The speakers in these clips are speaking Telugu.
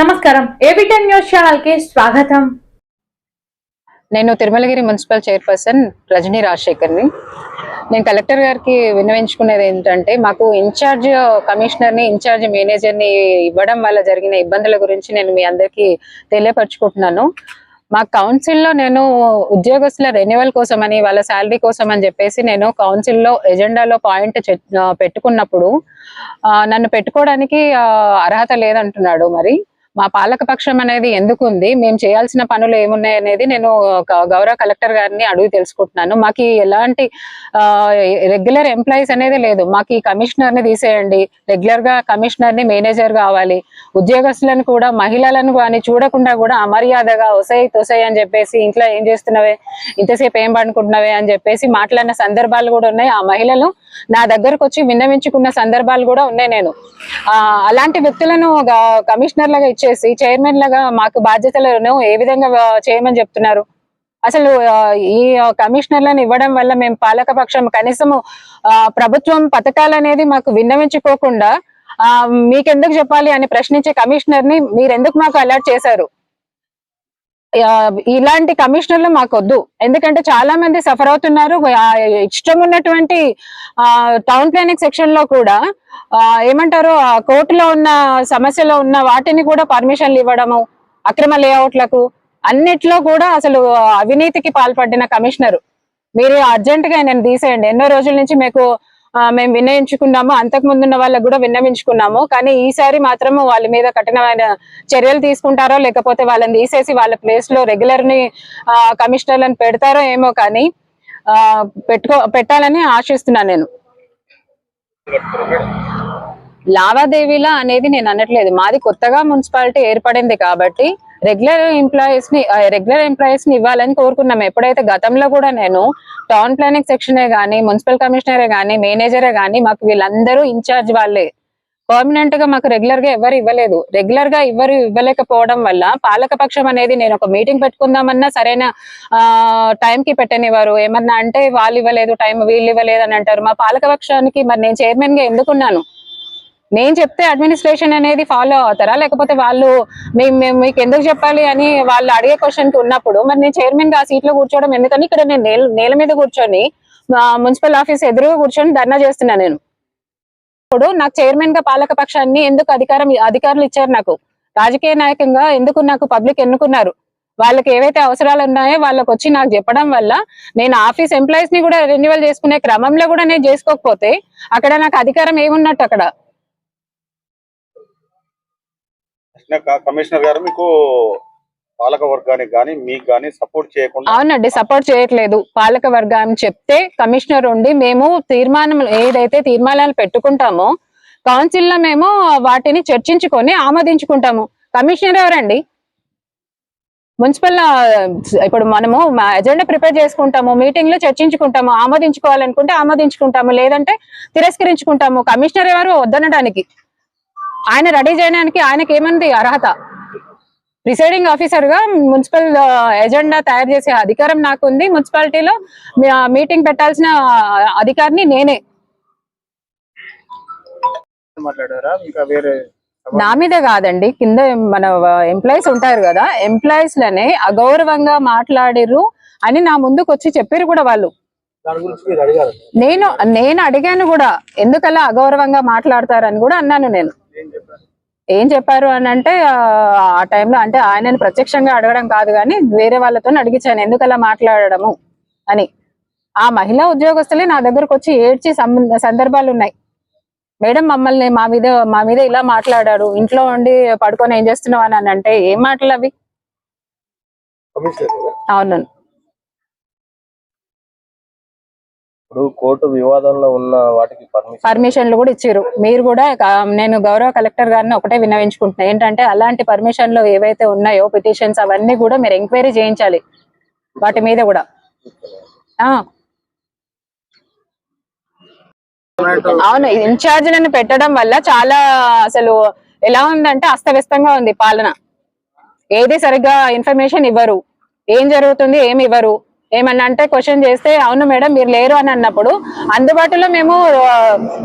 నమస్కారం. ఏబిటెన్ న్యూస్ ఛానల్కి స్వాగతం. నేను తిరుమలగిరి మున్సిపల్ చైర్పర్సన్ రజనీ రాజశేఖర్ని. నేను కలెక్టర్ గారికి విన్నవించుకునేది ఏంటంటే మాకు ఇన్ఛార్జ్ కమిషనర్ని ఇన్ఛార్జ్ మేనేజర్ని ఇవ్వడం వల్ల జరిగిన ఇబ్బందుల గురించి నేను మీ అందరికీ తెలియపరచుకుంటున్నాను. మా కౌన్సిల్లో నేను ఉద్యోగస్తుల రెన్యువల్ కోసం అని వాళ్ళ శాలరీ కోసం అని చెప్పేసి నేను కౌన్సిల్లో ఎజెండాలో పాయింట్ పెట్టుకున్నప్పుడు నన్ను పెట్టుకోవడానికి అర్హత లేదంటున్నాడు మరి. మా పాలకపక్షం అనేది ఎందుకు ఉంది మేము చేయాల్సిన పనులు ఏమున్నాయి అనేది నేను గౌరవ కలెక్టర్ గారిని అడిగి తెలుసుకుంటున్నాను. మాకు ఎలాంటి రెగ్యులర్ ఎంప్లాయీస్ అనేది లేదు. మాకు ఈ కమిషనర్ని తీసేయండి. రెగ్యులర్గా కమిషనర్ని మేనేజర్ కావాలి. ఉద్యోగస్తులను కూడా మహిళలను కానీ చూడకుండా కూడా అమర్యాదగా ఒసై తొసై అని చెప్పేసి ఇంట్లో ఏం చేస్తున్నావే? ఇంతసేపు ఏం పండుకుంటున్నావే అని చెప్పేసి మాట్లాడిన సందర్భాలు కూడా ఉన్నాయి. ఆ మహిళలు నా దగ్గరకు వచ్చి విన్నవించుకున్న సందర్భాలు కూడా ఉన్నాయి నేను. ఆ అలాంటి వ్యక్తులను కమిషనర్ లాగా ఇచ్చేసి చైర్మన్ లాగా మాకు బాధ్యతలను ఏ విధంగా చేయమని చెప్తున్నారు? అసలు ఈ కమిషనర్లను ఇవ్వడం వల్ల మేము పాలకపక్షం కనీసము ఆ, ప్రభుత్వం పథకాలు అనేది మాకు విన్నవించుకోకుండా ఆ, మీకెందుకు చెప్పాలి అని ప్రశ్నించే కమిషనర్ని మీరు ఎందుకు మాకు అలర్ట్ చేశారు? ఇలాంటి కమిషనర్లు మాకు వద్దు ఎందుకంటే చాలా మంది సఫర్ అవుతున్నారు. ఇష్టం ఉన్నటువంటి టౌన్ ప్లానింగ్ సెక్షన్లో కూడా ఏమంటారు ఆ కోర్టులో ఉన్న సమస్యలో ఉన్న వాటిని కూడా పర్మిషన్లు ఇవ్వడము అక్రమ లేఅవుట్లకు అన్నిట్లో కూడా అసలు అవినీతికి పాల్పడిన కమిషనర్. మీరు అర్జెంట్గా నేను తీసేయండి. ఎన్నో రోజుల నుంచి మీకు మేము విన్నవించుకున్నాము. అంతకు ముందు ఉన్న వాళ్ళకు కూడా విన్నవించుకున్నాము. కానీ ఈసారి మాత్రం వాళ్ళ మీద కఠినమైన చర్యలు తీసుకుంటారో లేకపోతే వాళ్ళని తీసేసి వాళ్ళ ప్లేస్లో రెగ్యులర్ని ఆ, కమిషనర్లను పెడతారో ఏమో కానీ ఆ, పెట్టుకో పెట్టాలని ఆశిస్తున్నాను నేను. లావాదేవీల అనేది నేను అనట్లేదు. మాది కొత్తగా మున్సిపాలిటీ ఏర్పడింది కాబట్టి రెగ్యులర్ ఎంప్లాయీస్ని రెగ్యులర్ ఎంప్లాయీస్ని ఇవ్వాలని కోరుకున్నాం. ఎప్పుడైతే గతంలో కూడా నేను టౌన్ ప్లానింగ్ సెక్షనే గానీ మున్సిపల్ కమిషనరే గానీ మేనేజరే గానీ మాకు వీళ్ళందరూ ఇన్ఛార్జ్ వాళ్ళే. పర్మనెంట్గా మాకు రెగ్యులర్గా ఎవరు ఇవ్వలేదు. రెగ్యులర్గా ఎవరు ఇవ్వలేకపోవడం వల్ల పాలకపక్షం అనేది నేను ఒక మీటింగ్ పెట్టుకుందామన్నా సరైన ఆ టైం కి పెట్టనివారు ఏమన్నా అంటే వాళ్ళు ఇవ్వలేదు టైం వీళ్ళు ఇవ్వలేదు అని అంటారు. మా పాలకపక్షానికి మరి నేను చైర్మన్గా ఎందుకున్నాను? నేను చెప్తే అడ్మినిస్ట్రేషన్ అనేది ఫాలో అవుతారా? లేకపోతే వాళ్ళు మేము మీకు ఎందుకు చెప్పాలి అని వాళ్ళు అడిగే క్వశ్చన్కి ఉన్నప్పుడు మరి నేను చైర్మన్గా ఆ సీట్లో కూర్చోవడం ఎందుకని ఇక్కడ నేను నేల నేల మీద కూర్చొని మున్సిపల్ ఆఫీస్ ఎదురుగా కూర్చొని ధర్నా చేస్తున్నా నేను. ఇప్పుడు నాకు చైర్మన్గా పాలక పక్షాన్ని ఎందుకు అధికారం అధికారులు ఇచ్చారు నాకు? రాజకీయ నాయకంగా ఎందుకు నాకు పబ్లిక్ ఎన్నుకున్నారు? వాళ్ళకి ఏవైతే అవసరాలు ఉన్నాయో వాళ్ళకి వచ్చి నాకు చెప్పడం వల్ల నేను ఆఫీస్ ఎంప్లాయీస్ని కూడా రెన్యువల్ చేసుకునే క్రమంలో కూడా నేను చేసుకోకపోతే అక్కడ నాకు అధికారం ఏమున్నట్టు అక్కడ కృష్ణ క- కమిషనర్ గారు మీకు పాలక వర్గానికి కానీ మీకు కానీ సపోర్ట్ చేయకుండా అవునండి సపోర్ట్ చేయట్లేదు. పాలక వర్గాన్ని చెప్తే కమిషనర్ ఉండి మేము తీర్మానం ఏదైతే తీర్మానాలు పెట్టుకుంటామో కౌన్సిల్లో మేము వాటిని చర్చించుకొని ఆమోదించుకుంటాము. కమిషనర్ ఎవరండి? మున్సిపల్ ఇప్పుడు మనము మా ఎజెండా ప్రిపేర్ చేసుకుంటాము మీటింగ్లో చర్చించుకుంటాము ఆమోదించుకోవాలనుకుంటే ఆమోదించుకుంటాము లేదంటే తిరస్కరించుకుంటాము. కమిషనర్ ఎవరు? వద్దనడానికి. ఆయన రెడీ చేయడానికి ఆయనకి ఏమంది అర్హత? ప్రిసైడింగ్ ఆఫీసర్గా మున్సిపల్ ఎజెండా తయారు చేసే అధికారం నాకు ఉంది మున్సిపాలిటీలో మీటింగ్ పెట్టాల్సిన అధికారిని నేనే. నా మీద కాదండి. కింద మన ఎంప్లాయీస్ ఉంటారు కదా ఎంప్లాయీస్ లనే అగౌరవంగా మాట్లాడిర్రు అని నా ముందుకు వచ్చి చెప్పారు కూడా వాళ్ళు. నేను నేను అడిగాను కూడా ఎందుకలా అగౌరవంగా మాట్లాడతారని కూడా అన్నాను నేను. ఏం చెప్పారు అని అంటే ఆ, టైంలో అంటే ఆయనని ప్రత్యక్షంగా అడగడం కాదు కానీ వేరే వాళ్ళతో అడిగించాను ఎందుకు అలా మాట్లాడడము అని. ఆ మహిళా ఉద్యోగస్తులే నా దగ్గరకు వచ్చి ఏడ్చి సందర్భాలు ఉన్నాయి మేడం మమ్మల్ని మా మీద మా మీద ఇలా మాట్లాడారు. ఇంట్లో ఉండి పడుకొని ఏం చేస్తున్నావు? అని అంటే ఏం మాటలు అవి అవును. ఇప్పుడు కోర్టు వివాదంలో ఉన్న వాటికి పర్మిషన్లు కూడా ఇచ్చారు. మీరు కూడా నేను గౌరవ కలెక్టర్ గారిని ఒకటే విన్నవించుకుంటున్నా. ఏంటంటే అలాంటి పర్మిషన్లు ఏవైతే ఉన్నాయో పిటిషన్స్ అవన్నీ కూడా మీరు ఎంక్వైరీ చేయించాలి. వాటి మీద కూడా. అవును అవును నన్ను పెట్టడం వల్ల చాలా అసలు ఎలా ఉందంటే అస్తవ్యస్తంగా ఉంది పాలన. ఏది సరిగ్గా ఇన్ఫర్మేషన్ ఇవ్వరు. ఏం జరుగుతుంది ఏమి ఇవ్వరు. ఏమన్నా అంటే క్వశ్చన్ చేస్తే అవును మేడం మీరు లేరు అని అన్నప్పుడు అందుబాటులో మేము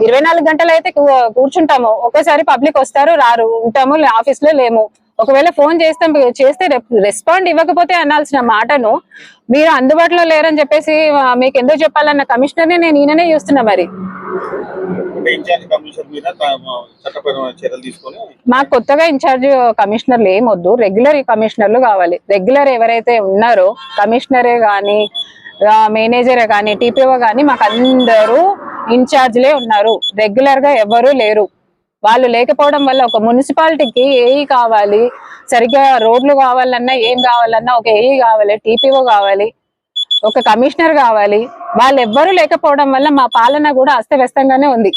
ఇరవై నాలుగు గంటలు అయితే కూర్చుంటాము. ఒకేసారి పబ్లిక్ వస్తారు రారు ఉంటాము ఆఫీస్లో లేము. ఒకవేళ ఫోన్ చేస్తాం చేస్తే రెస్పాండ్ ఇవ్వకపోతే అనాల్సిన మాటను మీరు అందుబాటులో లేరని చెప్పేసి మీకు ఎందుకు చెప్పాలన్న కమిషనర్ని నేను ఈయననే చూస్తున్నా మరి. అంటే ఇన్ఛార్జ్ కమిషనర్ మీద చట్టపరమైన చర్యలు తీసుకొని మాకు కొత్తగా ఇన్ఛార్జ్ కమిషనర్లు ఏమొద్దు వద్దు. రెగ్యులర్ కమిషనర్లు కావాలి. రెగ్యులర్ ఎవరైతే ఉన్నారో కమిషనరే కానీ మేనేజరే కానీ టీపీఓ కానీ మాకు అందరూ ఇన్ఛార్జ్లే ఉన్నారు. రెగ్యులర్గా ఎవరు లేరు. వాళ్ళు లేకపోవడం వల్ల ఒక మున్సిపాలిటీకి ఏఈ కావాలి సరిగ్గా రోడ్లు కావాలన్నా ఏం కావాలన్నా ఒక ఏఈ కావాలి టీపీఓ కావాలి. ఒక కమిషనర్ కావాలి. వాళ్ళు ఎవ్వరూ లేకపోవడం వల్ల మా పాలన కూడా అస్తవ్యస్తంగానే ఉంది.